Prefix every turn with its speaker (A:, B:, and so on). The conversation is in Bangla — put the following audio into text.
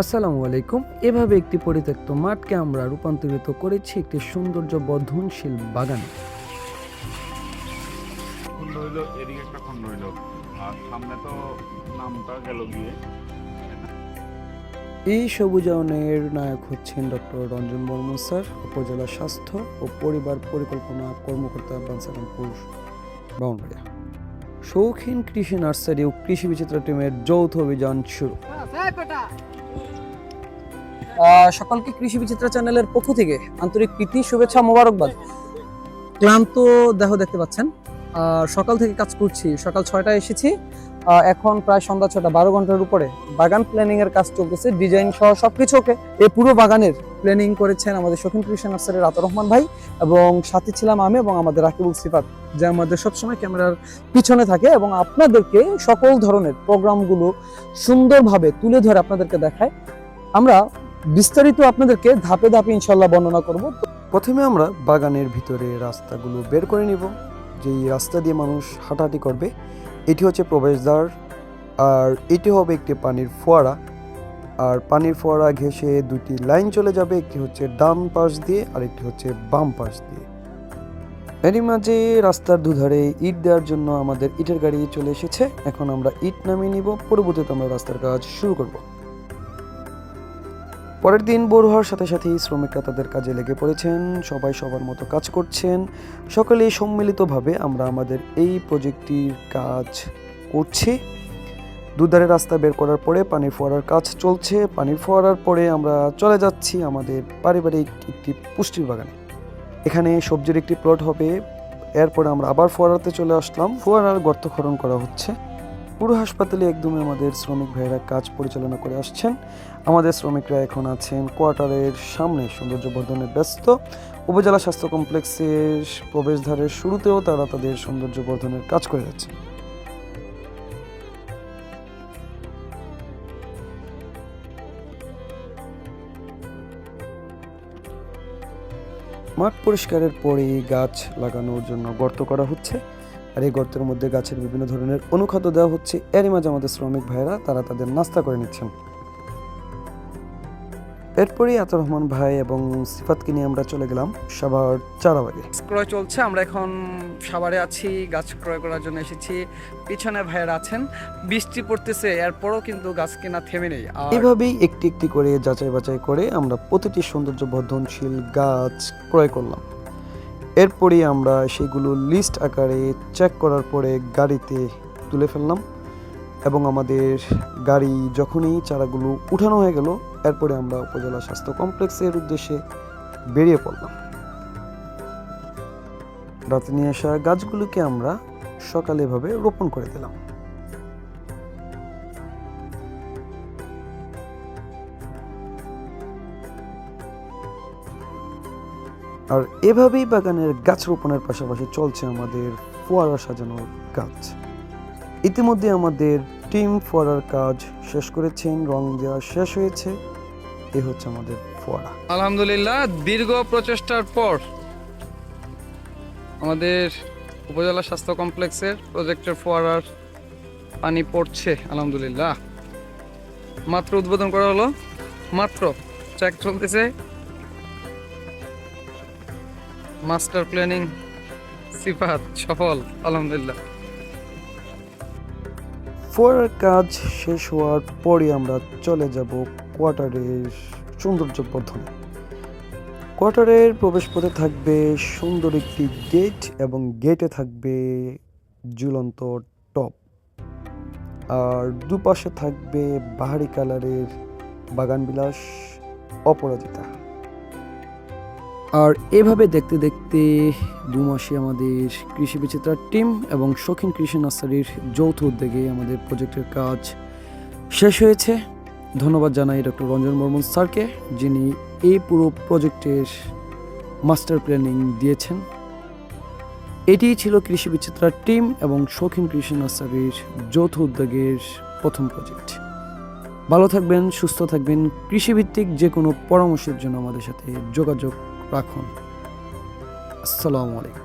A: আসসালামু আলাইকুম। এভাবে একটি পরিত্যক্ত মাঠকে আমরা রূপান্তরিত করেছি একটি সৌন্দর্য বর্ধনশীল বাগানে।
B: খন্ড হইল এদিকে একটা খন্ড হইল। আর সামনে তো নামটা গেল গিয়ে।
A: এই সবুজায়নের নায়ক হচ্ছেন ডক্টর রঞ্জন বর্মন স্যার উপজেলা স্বাস্থ্য ও পরিবার পরিকল্পনা কর্মকর্তা বানসারামপুর বাউন্ডারিয়া। শৌখিন কৃষি নার্সারি ও কৃষি বিচিত্র টিমের যৌথ অভিযান শুরু। সকলকে কৃষি বিচিত্র চ্যানেলের পক্ষ থেকে আন্তরিক প্রীতি, শুভেচ্ছা, মোবারকবাদ। ক্লান্ত দেহ দেখতে পাচ্ছেন। সকাল থেকে কাজ করছি, সকাল ছয়টায় এসেছি। এখন প্রায় সন্ধ্যা ছটা বারো ঘণ্টার উপরে। বাগান প্ল্যানিং এর কাজ চলতেছে ডিজাইন সহ সবকিছু ওকে। এই পুরো বাগানের প্ল্যানিং করেছেন আমাদের শৌখিন কৃষি নার্সারির আতর রহমান ভাই এবং সাথে ছিলাম আমি এবং আমাদের রাকিবুল সিফাত, যে আমাদের সবসময় ক্যামেরার পিছনে থাকে এবং আপনাদেরকে সকল ধরনের প্রোগ্রামগুলো সুন্দরভাবে তুলে ধরে আপনাদেরকে দেখায়। আমরা বিস্তারিত আপনাদেরকে ধাপে ধাপে ইনশাল্লাহ বর্ণনা করব। প্রথমে আমরা বাগানের ভিতরে রাস্তাগুলো বের করে নিব। যেই রাস্তা দিয়ে মানুষ হাঁটাহাঁটি করবে, এটি হচ্ছে প্রবেশদ্বার। আর এটি হবে একটি পানির ফোয়ারা। আর পানির ফোয়ারা ঘেঁষে দুটি লাইন চলে যাবে, একটি হচ্ছে ডান পাশ দিয়ে আর একটি হচ্ছে বাম পাশ দিয়ে। এরই মাঝে রাস্তার দুধারে ইট দেওয়ার জন্য আমাদের ইটের গাড়ি চলে এসেছে। এখন আমরা ইট নামিয়ে নিব। পরবর্তীতে আমরা রাস্তার কাজ শুরু করব। পরের দিন ভোর হওয়ার সাথে সাথেই শ্রমিকরা তাদের কাজে লেগে পড়েছেন। সবাই সবার মতো কাজ করছেন। সকলে সম্মিলিতভাবে আমরা আমাদের এই প্রজেক্টটির কাজ করছি। দুধারে রাস্তা বের করার পরে পানি ফোয়ারার কাজ চলছে। পানির ফোয়ারার পরে আমরা চলে যাচ্ছি আমাদের পারিবারিক একটি পুষ্টির বাগানে। এখানে সবজির একটি প্লট হবে। এরপরে আমরা আবার ফোয়ারাতে চলে আসলাম। ফোয়ারার গর্ত খনন করা হচ্ছে। পুরো হাসপাতালে একদমই আমাদের শ্রমিক ভাইয়েরা কাজ পরিচালনা করে আসছেন। আমাদের শ্রমিকরা এখন আছেন কোয়ার্টারের সামনে সৌন্দর্য বর্ধনে ব্যস্ত। উপজেলা স্বাস্থ্য কমপ্লেক্সের প্রবেশদ্বারের শুরুতেও তারা তাদের সৌন্দর্য বর্ধনের কাজ করে যাচ্ছেন। মাঠ পরিষ্কারের পরে গাছ লাগানোর জন্য গর্ত করা হচ্ছে। আর এই গর্তের মধ্যে গাছের বিভিন্ন ধরনের অনুখাদ্য দেওয়া হচ্ছে। এরই মাঝে আমাদের শ্রমিক ভাইয়েরা তারা তাদের নাস্তা করে নিচ্ছেন। এরপরই আতর রহমান ভাই এবং সিফাতকে নিয়ে আমরা চলে গেলাম সাভার চারাবাগে ক্রয় চলছে আমরা এখন সাভারে আছি গাছ ক্রয় করার জন্য এসেছি। পিছনে ভাইয়েরা আছেন বৃষ্টি পড়তেছে এরপরও কিন্তু গাছ কেনা থেমে নেই। এভাবেই একটি একটি করে যাচাই বাছাই করে আমরা প্রতিটি সৌন্দর্য বর্ধনশীল গাছ ক্রয় করলাম। এরপরই আমরা সেগুলো লিস্ট আকারে চেক করার পরে গাড়িতে তুলে ফেললাম এবং আমাদের গাড়ি যখনই চারাগুলো উঠানো হয়ে গেল, এরপরে আমরা উপজেলা স্বাস্থ্য কমপ্লেক্সের উদ্দেশ্যে বেরিয়ে পড়লাম। রাতে নিয়ে আসা গাছগুলোকে আমরা সকালে এভাবে রোপণ করে দিলাম। আর এভাবেই বাগানের গাছ রোপণের পাশাপাশি চলছে আমাদের ফোয়ারা সাজানোর কাজ ইতিমধ্যে আমাদের টিম ফোয়ারার কাজ শেষ করেছেন, রং দেওয়া শেষ হয়েছে। এ হচ্ছে আমাদের ফোয়ারা।
C: আলহামদুলিল্লাহ, দীর্ঘ প্রচেষ্টার পর আমাদের উপজেলা স্বাস্থ্য কমপ্লেক্সের প্রজেক্টের ফোয়ারার পানি পড়ছে, আলহামদুলিল্লাহ। মাত্র উদ্বোধন করা হলো, মাত্র চেক চলতেছে। মাস্টার প্ল্যানিং সিফাত সফল, আলহামদুলিল্লাহ।
A: ফোয়ারার কাজ শেষ হওয়ার পরে আমরা চলে যাব কোয়ার্টারের সৌন্দর্য বর্ধনে কোয়ার্টারের প্রবেশপথে থাকবে সুন্দর একটি গেট এবং গেটে থাকবে ঝুলন্ত টপ। আর দুপাশে থাকবে বাহারি কালারের বাগানবিলাস অপরাজিতা। আর এভাবে দেখতে দেখতে দু মাসে আমাদের কৃষি বিচিত্রার টিম এবং শৌখিন কৃষি নার্সারির যৌথ উদ্যোগে আমাদের প্রজেক্টের কাজ শেষ হয়েছে। ধন্যবাদ জানাই ডক্টর রঞ্জন বর্মন স্যারকে, যিনি এই পুরো প্রজেক্টের মাস্টার প্ল্যানিং দিয়েছেন। এটিই ছিল কৃষি বিচিত্রার টিম এবং শৌখিন কৃষি নার্সারির যৌথ উদ্যোগের প্রথম প্রজেক্ট। ভালো থাকবেন, সুস্থ থাকবেন। কৃষিভিত্তিক যে কোনো পরামর্শের জন্য আমাদের সাথে যোগাযোগ রাখুন। আসসালামু আলাইকুম।